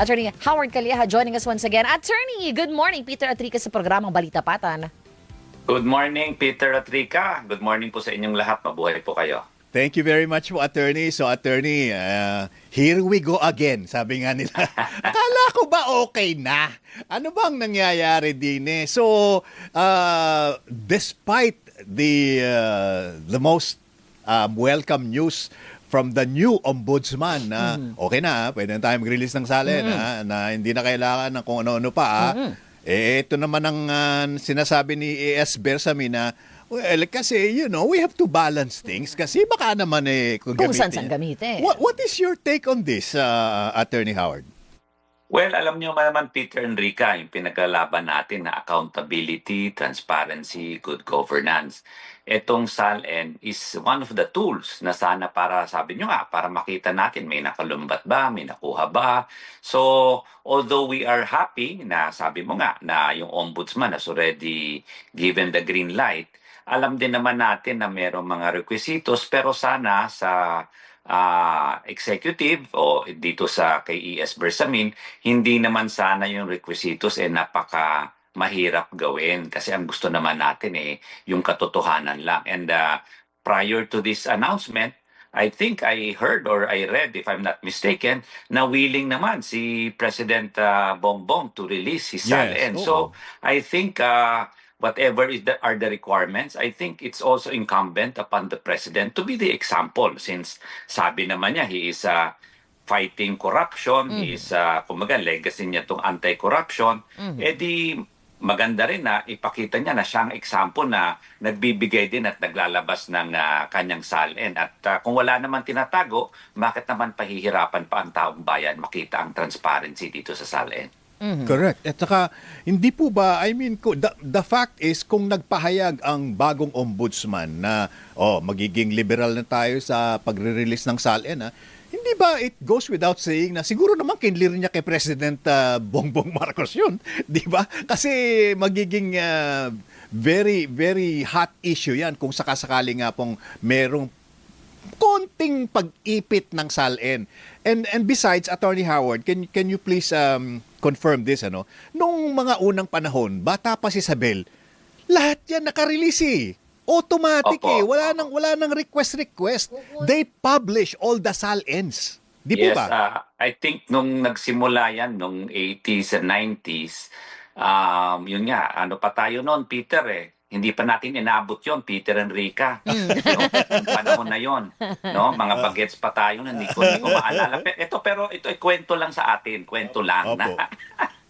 Attorney Howard Calieja joining us once again. Attorney, good morning. Peter Atrica sa programang Balita Patan. Good morning, Peter at Rica. Good morning po sa inyong lahat. Mabuhay po kayo. Thank you very much po, attorney. So, attorney, uh, here we go again, sabi nga nila. Akala ko ba okay na? Ano bang nangyayari din eh? So, uh, despite the uh, the most um, welcome news from the new ombudsman na okay na, pwede na tayo mag-release ng salin ha, na hindi na kailangan ng kung ano-ano pa. ha. Eh, ito naman ang ah, sinasabi ni A.S. Bersamin na Well, kasi, you know, we have to balance things kasi baka naman eh kung, Kung gamitin niya. gamitin. What, what is your take on this, uh, Attorney Howard? Well, alam niyo naman, Peter and Rica, yung pinaglalaban natin na accountability, transparency, good governance. Etong SALN is one of the tools na sana para, sabi niyo nga, para makita natin may nakalumbat ba, may nakuha ba. So, although we are happy na sabi mo nga na yung ombudsman has already given the green light, alam din naman natin na merong mga requisitos pero sana sa ah, executive o dito sa kay ES Bersamin, hindi naman sana yung requisitos eh napaka mahirap gawin kasi ang gusto naman natin eh yung katotohanan lang. And ah, prior to this announcement, I think I heard or I read, if I'm not mistaken, na willing naman si President ah, Bongbong to release his Yes, oo. So I think uh, whatever is the, are the requirements, I think it's also incumbent upon the president to be the example since sabi naman niya he is uh, fighting corruption, he is uh, kumbaga legacy niya tong anti-corruption, eh di maganda rin na ipakita niya na siyang example na nagbibigay din at naglalabas ng ah, kanyang salin. At ah, kung wala naman tinatago, bakit naman pahihirapan pa ang taong bayan makita ang transparency dito sa salin? Correct. At saka, hindi po ba, I mean, the, the fact is, kung nagpahayag ang bagong ombudsman na, oh, magiging liberal na tayo sa pagre-release ng SALN, ha, hindi ba it goes without saying na siguro naman kinlir niya kay President ah, Bongbong Marcos yun, di ba? Kasi magiging ah, very, very hot issue yan kung sakasakali nga pong merong konting pag-ipit ng SALN. And and besides Attorney Howard, can can you please um, confirm this ano? Nung mga unang panahon, bata pa si Isabel, lahat 'yan naka-release eh. Automatic Opo. eh. Wala nang wala nang request request. They publish all the SALNs. Di po yes, ba? uh, I think nung nagsimula yan, nung 80s and 90s, um, yun nga, ano pa tayo noon, Peter eh. Hindi pa natin inabot yon Peter and Rica. Mm. no? Yung panahon na yon No? Mga bagets pa tayo na hindi ko, hindi ko maalala. Pe- Ito, pero ito ay kwento lang sa atin. Kwento lang. Opo. Na,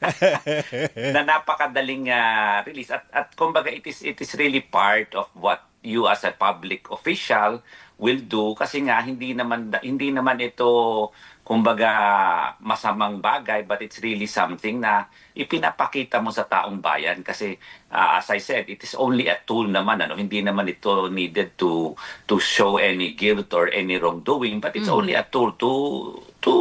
na napakadaling ah, release at at kumbaga it is it is really part of what you as a public official will do kasi nga hindi naman hindi naman ito kumbaga masamang bagay but it's really something na ipinapakita mo sa taong bayan kasi ah, as I said it is only a tool naman ano hindi naman ito needed to to show any guilt or any wrongdoing but it's only a tool to to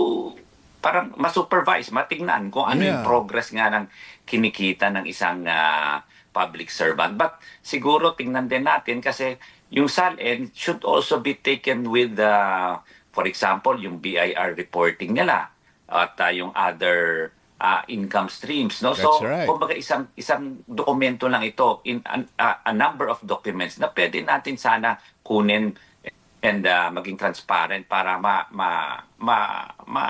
parang ma-supervise, matingnan kung ano yung Yeah. progress nga ng kinikita ng isang ah, public servant. But siguro tingnan din natin kasi yung SALN should also be taken with, uh, for example, yung BIR reporting nila at ah, yung other ah, income streams. No? so, That's right. kumbaga isang, isang dokumento lang ito, in, an- ah, a number of documents na pwede natin sana kunin and uh, maging transparent para ma ma ma, ma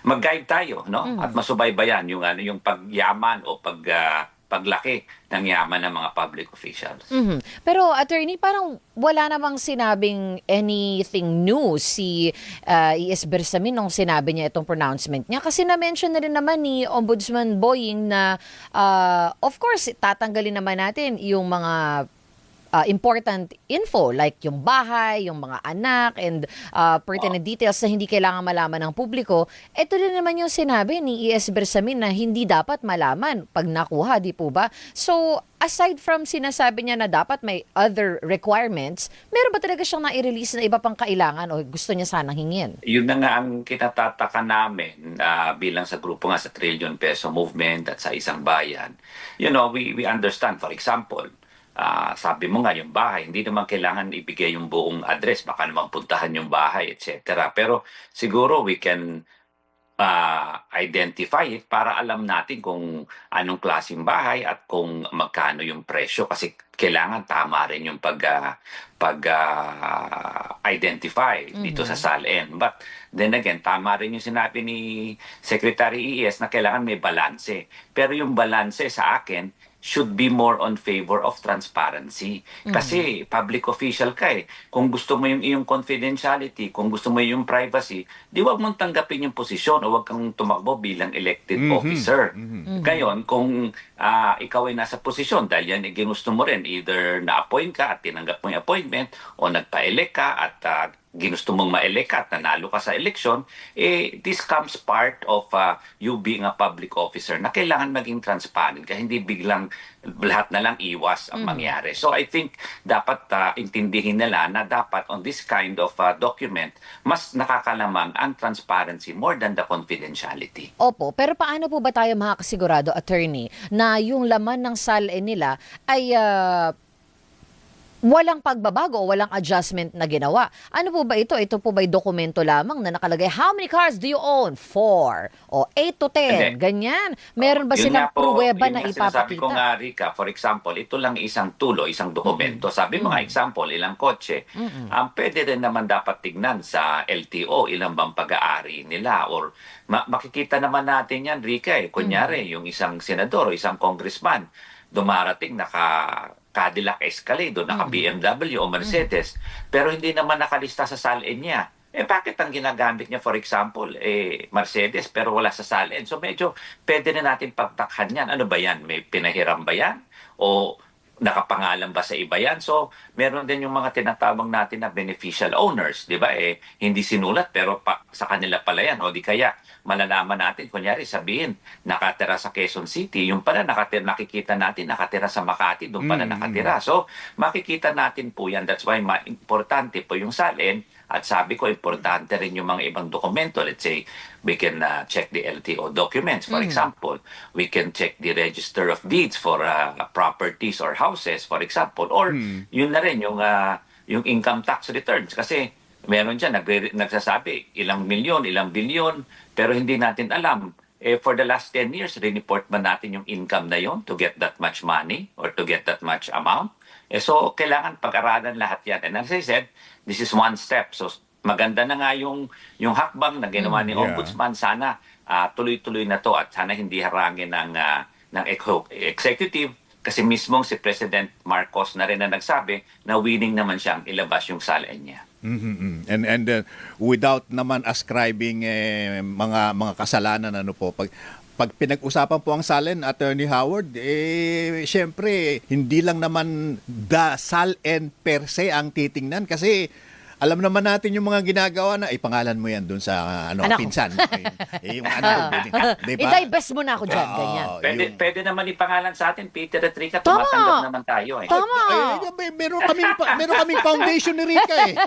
mag-guide tayo no at masubaybayan yung ano yung pagyaman o pag ah, paglaki ng yaman ng mga public officials. Mhm. Pero attorney, parang wala namang sinabing anything new si uh, E.S. Bersamin nung sinabi niya itong pronouncement niya. Kasi na-mention na rin naman ni Ombudsman Boying na uh, of course, tatanggalin naman natin yung mga uh, important info like yung bahay, yung mga anak and uh, pertinent details na hindi kailangan malaman ng publiko. Ito din naman yung sinabi ni E.S. Bersamin na hindi dapat malaman pag nakuha, di po ba? So, aside from sinasabi niya na dapat may other requirements, meron ba talaga siyang nai-release na iba pang kailangan o gusto niya sanang hingin? Yun na nga ang kinatataka namin ah, bilang sa grupo nga sa Trillion Peso Movement at sa isang bayan. You know, we we understand for example, ah, sabi mo nga yung bahay, hindi naman kailangan ibigay yung buong address, baka naman puntahan yung bahay, etc. Pero siguro we can ah, identify it para alam natin kung anong klaseng bahay at kung magkano yung presyo kasi kailangan tama rin yung pag ah, pag ah, identify dito sa SALN. But then again, tama rin yung sinabi ni Secretary ES na kailangan may balanse. Pero yung balanse sa akin should be more on favor of transparency. Kasi public official ka eh. Kung gusto mo yung iyong confidentiality, kung gusto mo yung privacy, di wag mong tanggapin yung posisyon o wag kang tumakbo bilang elected Mhm. officer. Mm-hmm. Ngayon, kung ah, ikaw ay nasa posisyon dahil yan ay ginusto mo rin, either na-appoint ka at tinanggap mo yung appointment o nagpa-elect ka at ah, ginusto mong ma-elect ka at nanalo ka sa election, eh, this comes part of ah, you being a public officer na kailangan maging transparent ka, hindi biglang lahat na lang iwas ang mangyari. So I think dapat ah, intindihin nila na dapat on this kind of ah, document, mas nakakalamang ang transparency more than the confidentiality. Opo, pero paano po ba tayo makakasigurado, attorney, na yung laman ng SALE nila ay ah, walang pagbabago walang adjustment na ginawa? Ano po ba ito? Ito po ba'y dokumento lamang na nakalagay, how many cars do you own? Four. O eight to ten. Hindi. Ganyan. Meron ba silang po, pruweba na nga sinasabi ko ipapakita? nga, Rika, for example, ito lang isang tulo, isang dokumento. Sabi mo nga, example, ilang kotse. Ang pwede rin naman dapat tignan sa LTO, ilang bang pag-aari nila. Or ma- makikita naman natin yan, Rika, eh. Kunyari, yung isang senador o isang congressman, dumarating naka Cadillac Escalade o naka BMW o Mercedes, pero hindi naman nakalista sa salin niya. Eh bakit ang ginagamit niya for example eh Mercedes pero wala sa salin? So medyo pwede na natin pagtakhan yan. Ano ba yan? May pinahiram ba yan? O nakapangalan ba sa iba yan? So meron din yung mga tinatawag natin na beneficial owners, di ba? Eh hindi sinulat pero pa, sa kanila pala yan. O di kaya malalaman natin, kunyari sabihin, nakatira sa Quezon City, yung pala nakatira, nakikita natin nakatira sa Makati, doon pala Mm. nakatira. So, makikita natin po yan. That's why ma- importante po yung salin. At sabi ko, importante rin yung mga ibang dokumento. Let's say, we can uh, check the LTO documents, for example. We can check the register of deeds for uh, properties or houses, for example. Or yun na rin, yung, uh, yung income tax returns. Kasi meron dyan, nagre- nagsasabi, ilang milyon, ilang bilyon, pero hindi natin alam. Eh, for the last 10 years, report ba natin yung income na yon to get that much money or to get that much amount? Eh, so, kailangan pag-aralan lahat yan. And as I said, this is one step. So, maganda na nga yung, yung hakbang na ginawa ni yeah. Ombudsman. Sana ah, tuloy-tuloy na to at sana hindi harangin ng, ah, ng executive kasi mismong si President Marcos na rin na nagsabi na willing naman siyang ilabas yung salain niya. Mhm. And and uh, without naman ascribing eh, mga mga kasalanan ano po pag pag pinag-usapan po ang Salen Attorney Howard eh syempre hindi lang naman the Salen per se ang titingnan kasi alam naman natin yung mga ginagawa na ipangalan mo yan doon sa ano Anak pinsan eh, yung anak ko, di ba? I-divest mo na ako dyan. Ganyan. Pwede, yung- pwede naman ipangalan sa atin, Peter at Rica, Tama. tumatanggap naman tayo eh. Tama. Ay, ay, may, meron kaming meron kaming foundation ni Rica eh.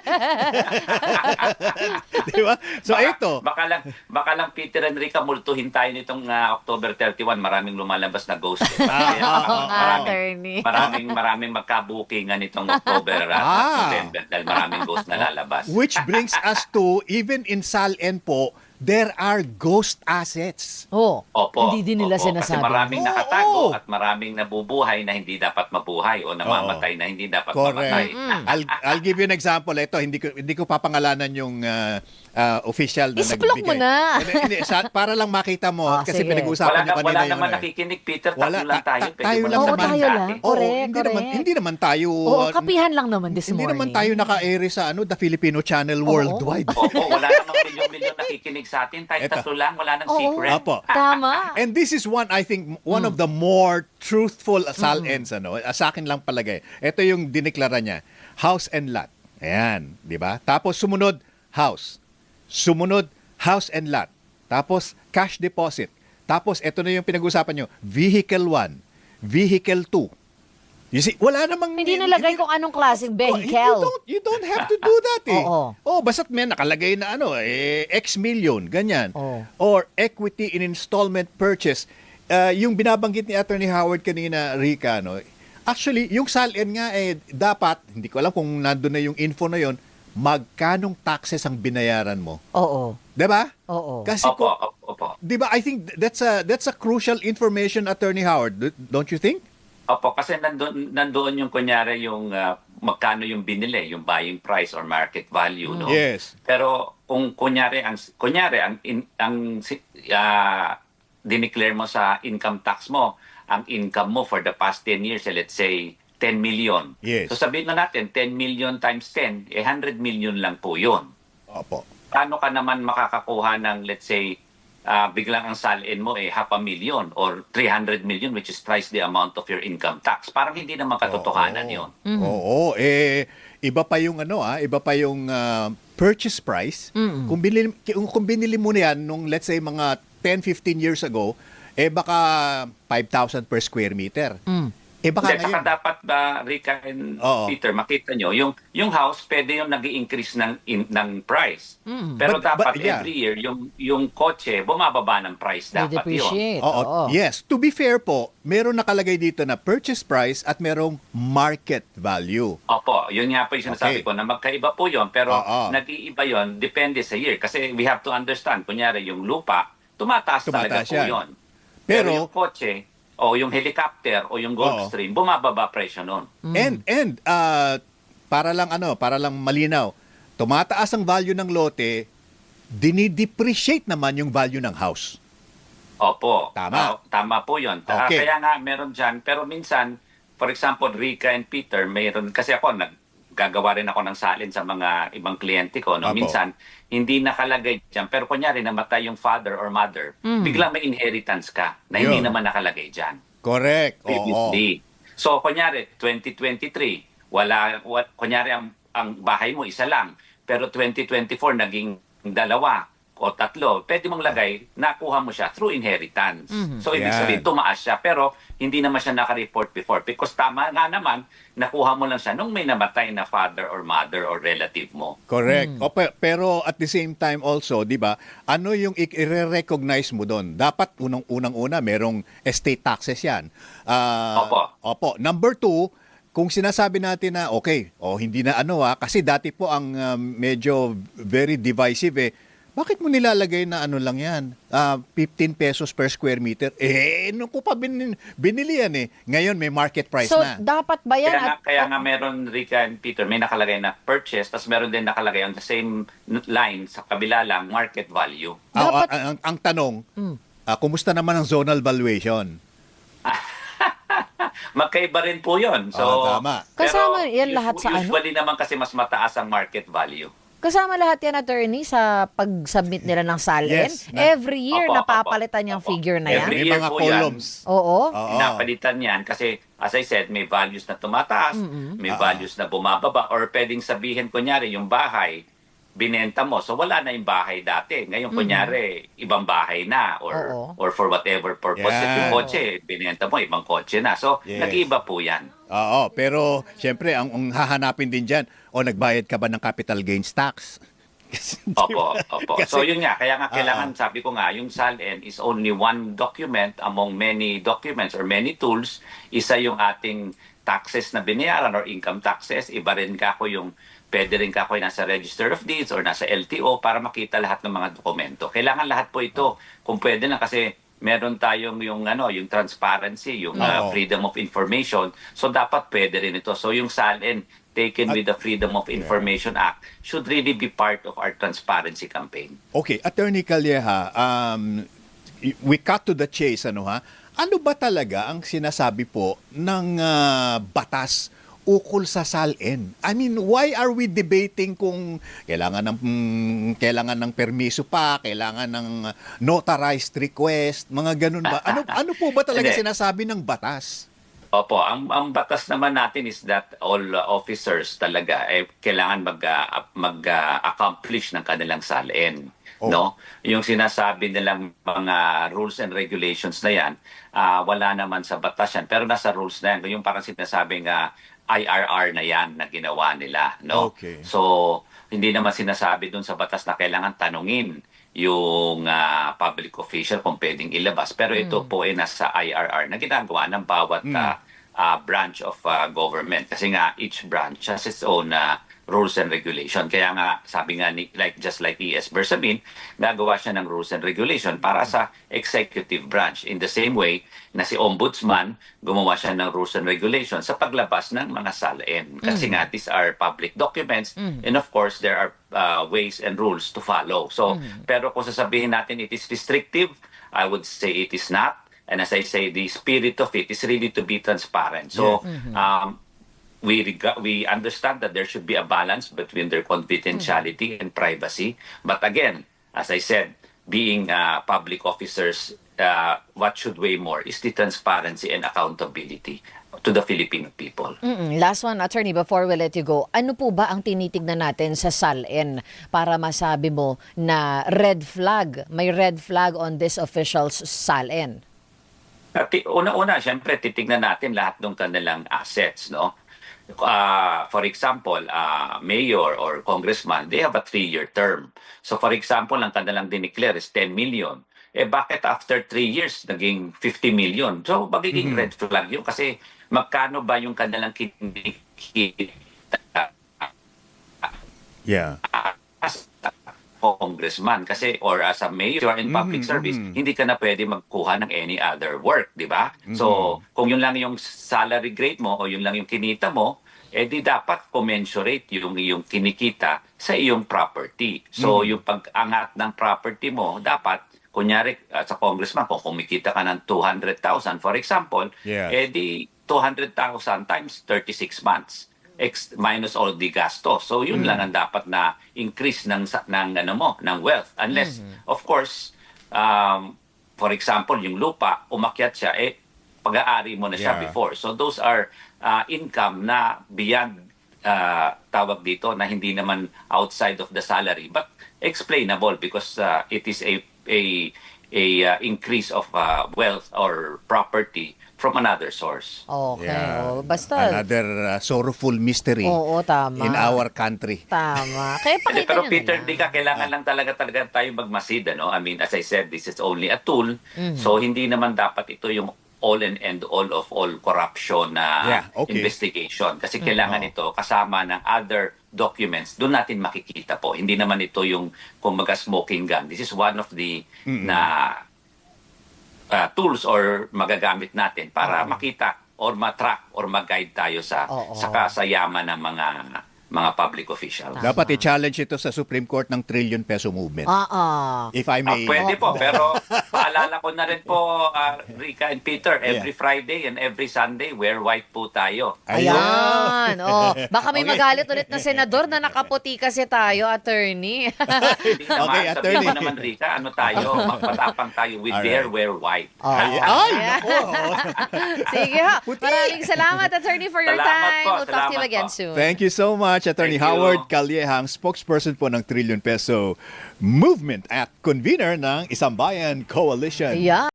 Di ba? So Baka- ito. Baka lang, baka lang Peter and Rica, multuhin tayo nitong ah, October 31. Maraming lumalabas na ghost. Eh. Ah, Oo nga, maraming, maraming, maraming magkabukingan nitong October at Ah. November dahil maraming ghost na lalabas. Which brings us to, even in Salen po, there are ghost assets. Oh, Opo. hindi din nila opo, sinasabi. Kasi maraming nakatago oo. at maraming nabubuhay na hindi dapat mabuhay o namamatay na hindi dapat Correct. mamatay. I'll, I'll give you an example. Ito, hindi ko, hindi ko papangalanan yung ah, ah, official na Isplok mo na. Hindi, hindi, sa- para lang makita mo. Ah, kasi sige. Wala, niyo na, kanina wala yung naman ano eh. nakikinig, Peter. Wala, lang ta- tayo. ta- tayo lang Oo, naman. tayo lang. Oo, Correct, hindi naman correct. hindi naman tayo Oo, kapihan lang naman this hindi morning. naman tayo naka-air sa ano, the Filipino Channel worldwide. Opo, wala namang milyon-milyon nakikinig sa atin. Tayo tatlo lang, wala nang Oo. secret. Apo. Tama. And this is one, I think, one of the more truthful salents, ano, ah, sa akin lang palagay. Ito yung dineklara niya, house and lot. Ayan, di ba? Tapos sumunod, house. Sumunod, house and lot. Tapos, cash deposit. Tapos, ito na yung pinag-usapan nyo, vehicle 1, vehicle 2. You see, wala namang... Hindi nalagay kung anong klaseng Oh, you vehicle. don't you don't have to do that eh. Oo. Oh, basta't may nakalagay na ano, eh, X million, ganyan. Oo. Or equity in installment purchase. Uh, yung binabanggit ni Attorney Howard kanina, Rica, no? Actually, yung SALN nga eh, dapat, hindi ko alam kung nandun na yung info na yon magkanong taxes ang binayaran mo. Oo. 'Di ba? Oo. Kasi Opo, opo, opo. 'di ba? I think that's a that's a crucial information attorney Howard, don't you think? Opo, kasi nandoon, nandoon yung kunyari yung ah, magkano yung binili, yung buying price or market value, no? Yes. Pero kung kunyari ang kunyari ang in, ang ah, dineclare mo sa income tax mo, ang income mo for the past 10 years, eh, let's say 10 million. Yes. So sabihin na natin 10 million times 10, eh 100 million lang po 'yon. Opo. Paano ka naman makakakuha ng let's say ah, biglang ang salin mo eh half a million or 300 million which is twice the amount of your income tax. Parang hindi naman katotohanan Oo. 'yon. Oo, eh iba pa yung ano ah, iba pa yung ah, purchase price. Kung binili kung, kung binili mo na yan nung let's say mga 10 15 years ago, eh baka 5,000 per square meter. Eh baka Hindi, saka ngayon. dapat ba, Rika and Oo. Peter, makita nyo, yung, yung house, pwede yung nag increase ng, in, ng price. Pero But- dapat but, yeah. every year, yung, yung kotse, bumababa ng price. Dapat yun. depreciate. Oo, Oo. yes, to be fair po, meron nakalagay dito na purchase price at merong market value. Opo, yun nga po yung sinasabi Okay. ko na magkaiba po yun, pero Oo. nag-iiba yun, depende sa year. Kasi we have to understand, kunyari yung lupa, tumataas, talaga Tumataas po yan. yun. Pero- yung kotse, o yung helicopter, o yung Oo. Gulfstream, bumababa presyo nun. And and uh, para lang ano, para lang malinaw, tumataas ang value ng lote, dinidepreciate naman yung value ng house. Opo. Tama. Ah, tama po yun. Ah, Okay. Kaya nga meron dyan. Pero minsan, for example, Rika and Peter, mayroon, kasi ako, naggagawa rin ako ng salin sa mga ibang kliyente ko. No? Minsan, hindi nakalagay dyan. Pero kunyari, namatay yung father or mother, biglang may inheritance ka na hindi Yun. naman nakalagay dyan Correct. Oo. previously. So, kunyari, 2023, wala, wa, kunyari, ang, ang bahay mo isa lang. Pero 2024, naging dalawa o tatlo. Pwede mong lagay, nakuha mo siya through inheritance. So, ibig Yan. sabihin, tumaas siya. Pero, hindi naman siya nakareport before. Because tama nga naman, nakuha mo lang siya nung may namatay na father or mother or relative mo. Correct. O, pe- pero at the same time also, 'di ba? Ano yung i-recognize mo doon? Dapat unang unang una merong estate taxes 'yan. Ah, Opo. Opo. Number two, kung sinasabi natin na okay, o hindi na ano ah, kasi dati po ang um, medyo very divisive eh. Bakit mo nilalagay na ano lang yan? Ah, 15 pesos per square meter. Eh, nung ko pa bin, binili yan eh. Ngayon may market price So, na. dapat ba yan? Kaya nga, at- kaya nga meron, Rika and Peter, may nakalagay na purchase, tapos meron din nakalagay on the same line, sa kabila lang, market value. Ah, dapat- ang, ang, ang tanong, Mm. ah, kumusta naman ang zonal valuation? Magkaiba rin po yun. So, Ah, tama. Kasama pero yan lahat sa ano? Usually naman kasi mas mataas ang market value. Kasama lahat yan, attorney, sa pag-submit nila ng SALN. Yes, na- Every year, Opo, napapalitan opo, yung opo. figure na yan. Every May year mga po yan. columns. Oo. Oo. Pinapalitan yan kasi as I said, may values na tumataas, may Ah. values na bumababa, or pwedeng sabihin, kunyari, yung bahay, binenta mo. So wala na yung bahay dati. Ngayon, kunyari, ibang bahay na or Oo. or for whatever purpose. Yan. Yung kotse, binenta mo, ibang kotse na. So, Yes. nag-iiba po yan. Oo, pero siyempre ang, ang hahanapin din diyan, o nagbayad ka ba ng capital gains tax? Opo, opo. Kasi- so yun nga, kaya nga kailangan, Ah. sabi ko nga, yung SALN is only one document among many documents or many tools. Isa yung ating taxes na binayaran or income taxes. Iba rin ka ko yung, pwede rin ka ko yung nasa Register of Deeds or nasa LTO para makita lahat ng mga dokumento. Kailangan lahat po ito, kung pwede na kasi meron tayong yung ano, yung transparency, yung uh, Oo. freedom of information. So dapat pwede rin ito. So yung SALN taken with the Freedom of Information Act should really be part of our transparency campaign. Okay, Attorney Calleja, um, y- we cut to the chase, ano ha? Ano ba talaga ang sinasabi po ng ah, batas ukol sa SALN? I mean, why are we debating kung kailangan ng mm, kailangan ng permiso pa, kailangan ng ah, notarized request, mga ganun ba? Ano ano po ba talaga sinasabi ng batas? Opo, ang, ang batas naman natin is that all uh, officers talaga eh, kailangan mag, uh, mag-accomplish ng kanilang salin. Oh. No? Yung sinasabi nilang mga rules and regulations na yan, ah, wala naman sa batas yan. Pero nasa rules na yan. Yung parang sinasabing ah, IRR na yan na ginawa nila. No? Okay. So, hindi naman sinasabi dun sa batas na kailangan tanungin yung ah, public official kung pwedeng ilabas. Pero ito po ay nasa IRR na ginagawa ng bawat ah, ah, branch of ah, government. Kasi nga, each branch has its own ah, rules and regulation. Kaya nga, sabi nga, ni, like, just like E.S. Bersamin, gagawa siya ng rules and regulation para sa executive branch. In the same way na si Ombudsman, gumawa siya ng rules and regulation sa paglabas ng mga SALN. Kasi nga, these are public documents and of course, there are uh, ways and rules to follow. So, pero kung sasabihin natin it is restrictive, I would say it is not. And as I say, the spirit of it is really to be transparent. So, um, we rega- we understand that there should be a balance between their confidentiality and privacy. But again, as I said, being uh, public officers, uh, what should weigh more is the transparency and accountability to the Filipino people. Mm-mm. Last one, attorney, before we let you go. Ano po ba ang tinitignan natin sa SALN para masabi mo na red flag, may red flag on this official's SALN? Una-una, siyempre, titignan natin lahat ng kanilang assets, no? Uh, for example, uh, mayor or congressman, they have a three-year term. So for example, ang kanilang dineclare is 10 million. Eh bakit after three years, naging 50 million? So magiging red flag yun kasi magkano ba yung kanilang kinikita Yeah. as a congressman kasi or as a mayor in public Mhm, service hindi ka na pwede magkuha ng any other work di ba? So kung yun lang yung salary grade mo o yun lang yung kinita mo eh di dapat commensurate yung iyong kinikita sa iyong property. So yung pag-angat ng property mo dapat kunyari uh, sa congressman kung kumikita ka ng 200,000 for example Yeah. eh di 200,000 times 36 months ex minus all the gastos. So yun lang ang dapat na increase ng ng ano mo, ng wealth unless of course um for example yung lupa umakyat siya eh pag-aari mo na siya Yeah. before. So those are uh, income na beyond uh, tawag dito na hindi naman outside of the salary but explainable because uh, it is a a a uh, increase of uh, wealth or property from another source. Okay. Yeah. oh, basta. Another uh, sorrowful mystery Oo, tama. in our country. Tama. Kaya pakita pero Peter, di ka kailangan lang talaga talaga tayo magmasid, ano? I mean, as I said, this is only a tool. Mm-hmm. So hindi naman dapat ito yung all and end all of all corruption na Yeah, okay. investigation. Kasi Mm-hmm. kailangan ito kasama ng other documents. Doon natin makikita po. Hindi naman ito yung kumbaga smoking gun. This is one of the na uh, tools or magagamit natin para makita or matrack or mag-guide tayo sa Oo. sa kasayaman ng mga mga public officials. Dapat i-challenge ito sa Supreme Court ng trillion peso movement. Ah, ah. If I Ah, may. pwede po, pero paalala ko na rin po, ah, Rika and Peter, every Friday and every Sunday, wear white po tayo. Ayun. Ayan. Oh, baka may Okay. magalit ulit na senador na nakaputi kasi tayo, attorney. Hindi naman, Okay, sabihin attorney. mo naman, Rika, ano tayo, matapang tayo, we Alright. dare wear white. Oh. Ay, ay, Ayan. nako. Sige ha. Maraming salamat, attorney, for your Salamat time. po, We'll talk to you salamat again po. soon. Thank you so much, Attorney Thank you. Howard Calyehang, spokesperson po ng Trillion Peso Movement at convener ng Isang Bayan Coalition. Yeah.